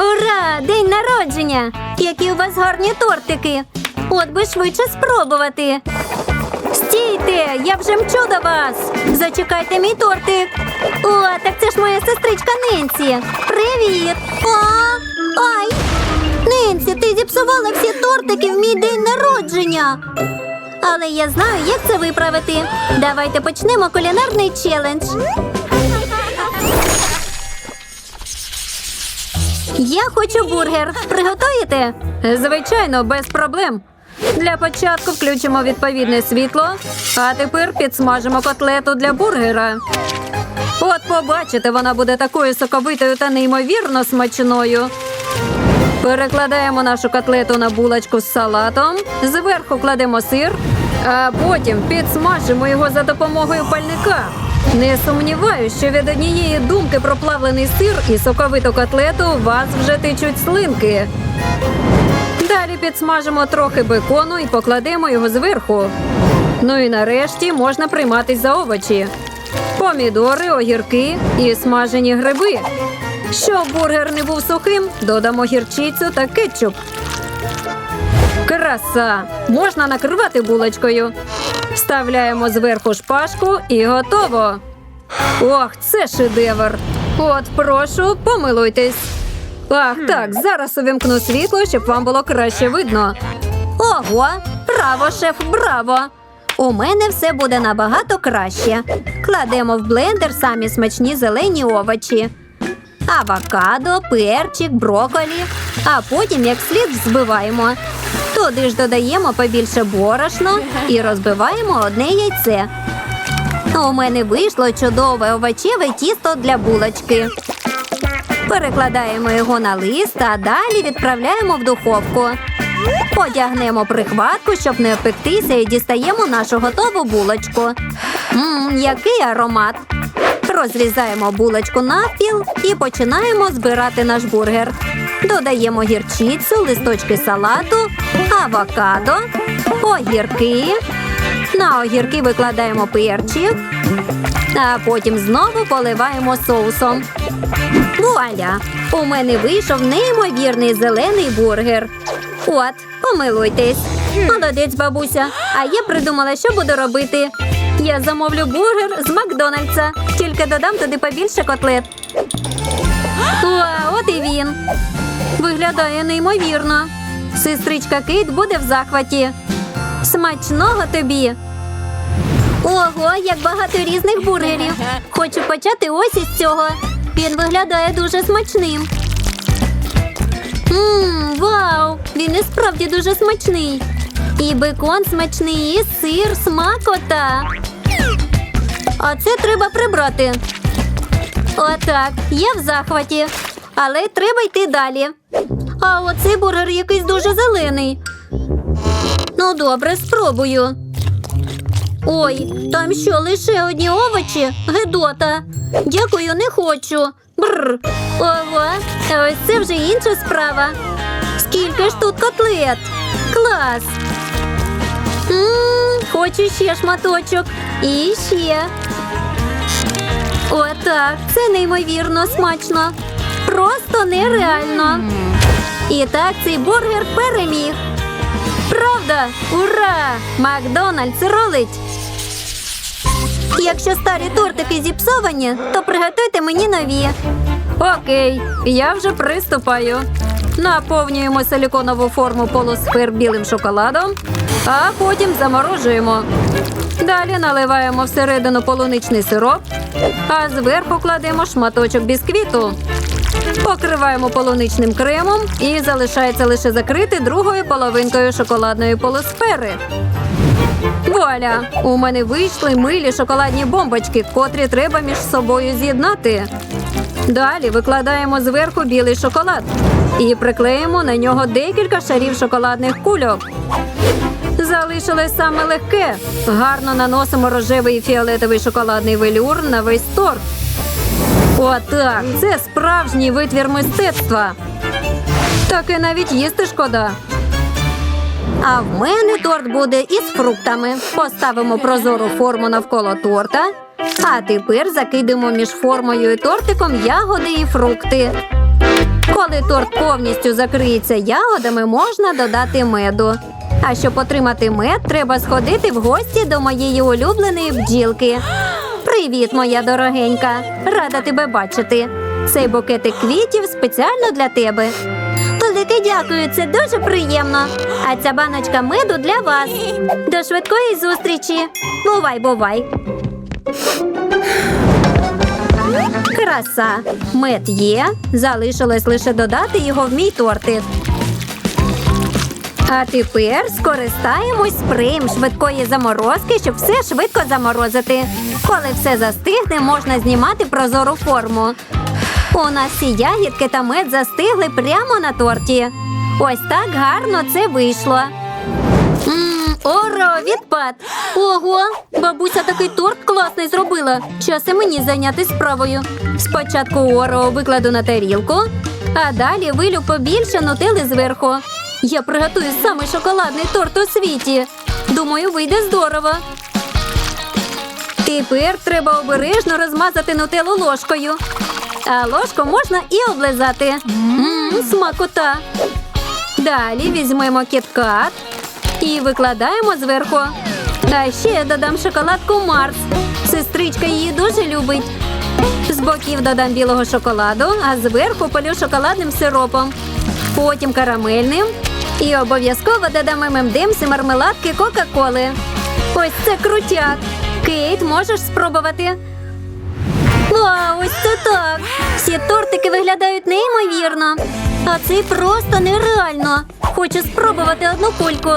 Ура! День народження! Які у вас гарні тортики! От би швидше спробувати. Стійте! Я вже мчу до вас! Зачекайте мій тортик. О, так це ж моя сестричка Ненсі. Привіт! О, ай! Ненсі, ти зіпсувала всі тортики в мій день народження. Але я знаю, як це виправити. Давайте почнемо кулінарний челендж. Я хочу бургер. Приготуєте? Звичайно, без проблем. Для початку включимо відповідне світло, а тепер підсмажимо котлету для бургера. От побачите, вона буде такою соковитою та неймовірно смачною. Перекладаємо нашу котлету на булочку з салатом, зверху кладемо сир, а потім підсмажимо його за допомогою пальника. Не сумніваюся, що від однієї думки про плавлений сир і соковиту котлету у вас вже течуть слинки. Далі підсмажимо трохи бекону і покладемо його зверху. Ну і нарешті можна прийматись за овочі. Помідори, огірки і смажені гриби. Щоб бургер не був сухим, додамо гірчицю та кетчуп. Краса! Можна накривати булочкою. Вставляємо зверху шпажку і готово. Ох, це шедевр! От, прошу, помилуйтесь. Ах, так, зараз увімкну світло, щоб вам було краще видно. Ого, браво, шеф, браво! У мене все буде набагато краще. Кладемо в блендер самі смачні зелені овочі. Авокадо, перчик, броколі, а потім як слід взбиваємо. Туди ж додаємо побільше борошна і розбиваємо одне яйце. У мене вийшло чудове овочеве тісто для булочки. Перекладаємо його на лист, а далі відправляємо в духовку. Одягнемо прихватку, щоб не опектися, і дістаємо нашу готову булочку. Мм, який аромат! Розрізаємо булочку навпіл і починаємо збирати наш бургер. Додаємо гірчицю, листочки салату, авокадо, огірки. На огірки викладаємо перчик, а потім знову поливаємо соусом. Вуаля! У мене вийшов неймовірний зелений бургер. От, помилуйтесь. Молодець, бабуся. А я придумала, що буду робити. Я замовлю бургер з Макдональдса, тільки додам туди побільше котлет. О, от і він. Виглядає неймовірно. Сестричка Кейт буде в захваті. Смачного тобі. Ого, як багато різних бургерів. Хочу почати ось із цього. Він виглядає дуже смачним. Мм, вау! Він і справді дуже смачний. І бекон смачний, і сир, смакота. А це треба прибрати. Отак, я в захваті. Але треба йти далі. А оцей бургер якийсь дуже зелений. Ну, добре, спробую. Ой, там що, лише одні овочі? Гедота. Дякую, не хочу. Бррр. Ого, ось це вже інша справа. Скільки ж тут котлет? Клас. Мм, хочу ще шматочок. І ще. Отак, це неймовірно смачно. Просто нереально. І так цей бургер переміг. Правда? Ура! Макдональдс рулить! Якщо старі тортики зіпсовані, то приготуйте мені нові. Окей, я вже приступаю. Наповнюємо силіконову форму полусфер білим шоколадом, а потім заморожуємо. Далі наливаємо всередину полуничний сироп, а зверху кладемо шматочок бісквіту. Покриваємо полуничним кремом і залишається лише закрити другою половинкою шоколадної полусфери. Вуаля! У мене вийшли милі шоколадні бомбочки, котрі треба між собою з'єднати. Далі викладаємо зверху білий шоколад і приклеїмо на нього декілька шарів шоколадних кульок. Залишилось саме легке. Гарно наносимо рожевий і фіолетовий шоколадний велюр на весь торт. Отак, це справжній витвір мистецтва. Таке навіть їсти шкода. А в мене торт буде із фруктами. Поставимо прозору форму навколо торта. А тепер закидемо між формою і тортиком ягоди і фрукти. Коли торт повністю закриється ягодами, можна додати меду. А щоб отримати мед, треба сходити в гості до моєї улюбленої бджілки. Привіт, моя дорогенька! Рада тебе бачити. Цей букетик квітів спеціально для тебе. Велике дякую, це дуже приємно. А ця баночка меду для вас. До швидкої зустрічі. Бувай, бувай. Краса. Мед є. Залишилось лише додати його в мій тортик. А тепер скористаємось спреєм швидкої заморозки, щоб все швидко заморозити. Коли все застигне, можна знімати прозору форму. У нас всі ягідки та мед застигли прямо на торті. Ось так гарно це вийшло. Мм, Оро, відпад! Ого, бабуся такий торт класний зробила. Час і мені зайнятися справою. Спочатку Оро викладу на тарілку, а далі вилю побільше нутели зверху. Я приготую самий шоколадний торт у світі. Думаю, вийде здорово. Тепер треба обережно розмазати нутелу ложкою. А ложку можна і облизати. Мм, смакота. Далі візьмемо кіткат і викладаємо зверху. А ще я додам шоколадку Марс. Сестричка її дуже любить. З боків додам білого шоколаду, а зверху полю шоколадним сиропом. Потім карамельним. І обов'язково додам ММДМС і мармеладки Кока-Коли. Ось це крутяк. Кейт, можеш спробувати? Вау, ось це так. Всі тортики виглядають неймовірно. А цей просто нереально. Хочу спробувати одну кульку.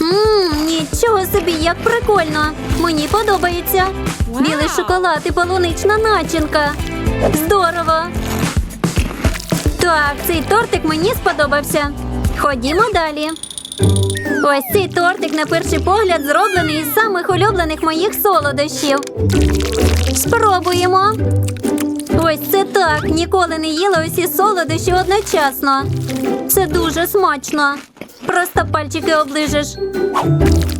Ммм, нічого собі, як прикольно. Мені подобається. Білий шоколад і полунична начинка. Здорово. Так, цей тортик мені сподобався. Ходімо далі. Ось цей тортик на перший погляд зроблений із самих улюблених моїх солодощів. Спробуємо. Ось це так. Ніколи не їла усі солодощі одночасно. Це дуже смачно. Просто пальчики оближеш.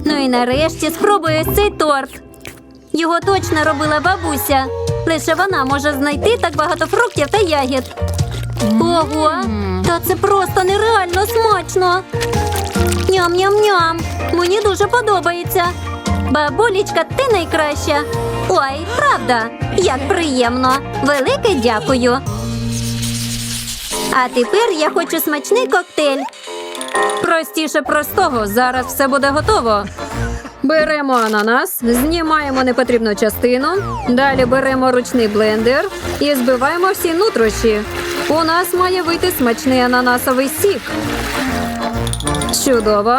Ну і нарешті спробую ось цей торт. Його точно робила бабуся. Лише вона може знайти так багато фруктів та ягід. Ого, та це просто нереально смачно. Ням-ням-ням. Мені дуже подобається. Бабулічка, ти найкраща. Ой, правда, як приємно. Велике дякую. А тепер я хочу смачний коктейль. Простіше простого, зараз все буде готово. Беремо ананас, знімаємо непотрібну частину. Далі беремо ручний блендер і збиваємо всі нутрощі. У нас має вийти смачний ананасовий сік. Чудово.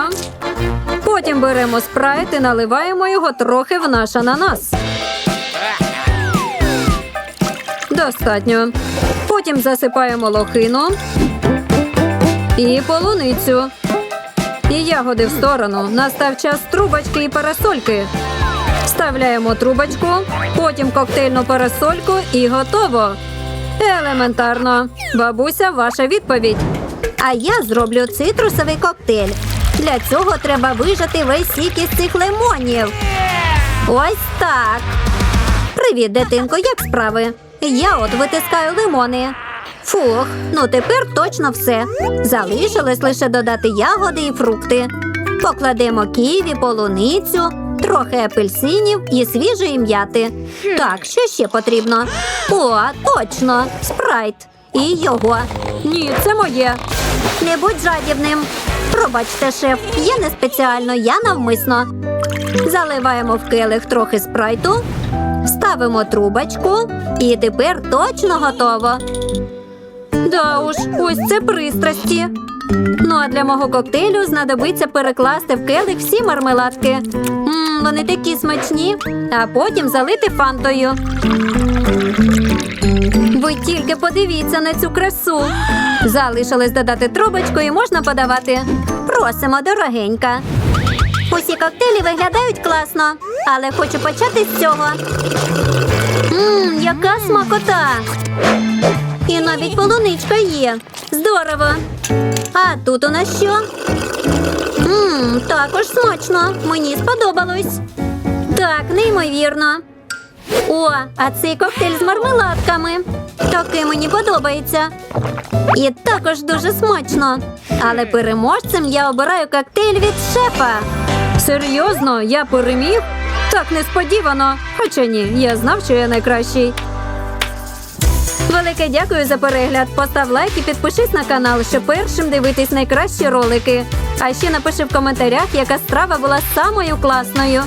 Потім беремо спрайт і наливаємо його трохи в наш ананас. Достатньо. Потім засипаємо лохину і полуницю. І ягоди в сторону. Настав час трубочки і парасольки. Вставляємо трубочку, потім коктейльну парасольку і готово. Елементарно. Бабуся, ваша відповідь. А я зроблю цитрусовий коктейль. Для цього треба вижати весь сік із цих лимонів. Ось так. Привіт, дитинко, як справи? Я от витискаю лимони. Фух, ну тепер точно все. Залишилось лише додати ягоди і фрукти. Покладемо ківі, полуницю, трохи апельсинів і свіжої м'яти. Так, що ще потрібно? О, точно! Спрайт. І його. Ні, це моє. Не будь жадібним. Пробачте, шеф, я не спеціально, я навмисно. Заливаємо в келих трохи спрайту, ставимо трубочку і тепер точно готово. Да уж, ось це пристрасті. Ну а для мого коктейлю знадобиться перекласти в келих всі мармеладки. Мм, вони такі смачні, а потім залити фантою. Ви тільки подивіться на цю красу. Залишилось додати трубочку і можна подавати. Просимо, дорогенька. Усі коктейлі виглядають класно, але хочу почати з цього. Мм, яка смакота! І навіть полуничка є. Здорово. А тут у нас що? Мм, також смачно. Мені сподобалось. Так, неймовірно. О, а цей коктейль з мармеладками. Таке мені подобається. І також дуже смачно. Але переможцем я обираю коктейль від шефа. Серйозно, я переміг? Так несподівано. Хоча ні, я знав, що я найкращий. Велике дякую за перегляд. Постав лайк і підпишись на канал, щоб першим дивитись найкращі ролики. А ще напиши в коментарях, яка страва була самою класною.